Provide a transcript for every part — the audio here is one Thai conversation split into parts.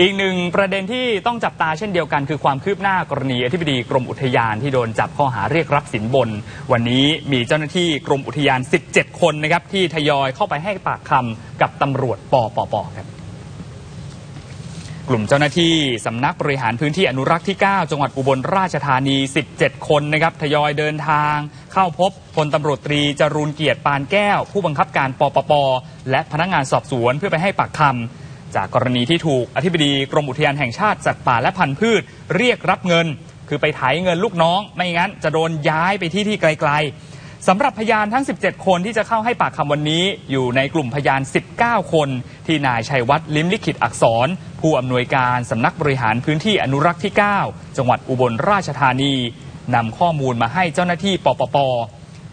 อีกหนึ่งประเด็นที่ต้องจับตาเช่นเดียวกัน คือความคืบหน้ากรณีอธิบดีกรมอุทยานที่โดนจับข้อหาเรียกรับสินบน วันนี้มีเจ้าหน้าที่กรมอุทยาน 17 คนนะครับที่ทยอยเข้าไปให้ปากคำกับตำรวจปปปครับกลุ่มเจ้าหน้าที่สำนักบริหารพื้นที่อนุรักษ์ที่ 9 จังหวัดอุบลราชธานี 17 คนนะครับทยอยเดินทาง เข้าพบพลตำรวจตรีจรูนเกียรติปานแก้ว ผู้บังคับการปปปและพนักงานสอบสวนเพื่อไปให้ปากคำ จากกรณีที่ถูกอธิบดีกรมอุทยานแห่งชาติสัตว์ป่าและพันธุ์พืช เรียกรับเงิน คือไปไถเงินลูกน้อง ไม่งั้นจะโดนย้ายไปที่ที่ไกลๆสำหรับพยานทั้ง 17 คนที่จะเข้าให้ปากคำวันนี้ อยู่ในกลุ่มพยาน 19 คน ที่นายชัยวัฒน์ลิมลิขิตอักษร ผู้อำนวยการสำนักบริหารพื้นที่อนุรักษ์ที่ 9 จังหวัดอุบลราชธานีนำข้อมูลมาให้เจ้าหน้าที่ปปป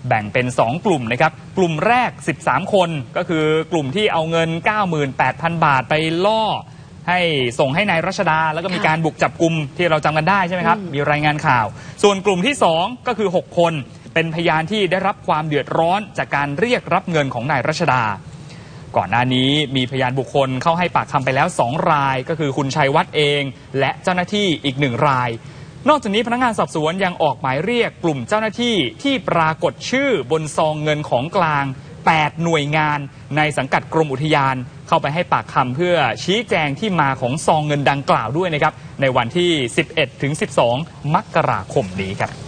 แบ่งเป็น 2 กลุ่มนะครับ กลุ่มแรก 13 คนก็คือกลุ่มที่เอาเงิน 98,000 บาทไปล่อ ให้ส่งให้นายรัชดา แล้วก็มีค่ะการบุกจับกลุ่มที่เราจำกันได้ใช่ไหมครับอืมมีรายงานข่าว ส่วนกลุ่มที่ 2 ก็คือ 6 คน เป็นพยานที่ได้รับความเดือดร้อนจากการเรียกรับเงินของนายรัชดา ก่อนหน้านี้มีพยานบุคคลเข้าให้ปากคำไปแล้ว 2 ราย ก็คือคุณชัยวัฒน์เอง และเจ้าหน้าที่อีกหนึ่งราย นอกจากนี้พนักงานสอบสวนยังออกหมายเรียกกลุ่มเจ้าหน้าที่ที่ปรากฏชื่อบนซองเงินของกลาง 8 หน่วยงานในสังกัดกรมอุทยาน เข้าไปให้ปากคำเพื่อชี้แจงที่มาของซองเงินดังกล่าวด้วยนะครับในวันที่ 11-12 มกราคมนี้ครับ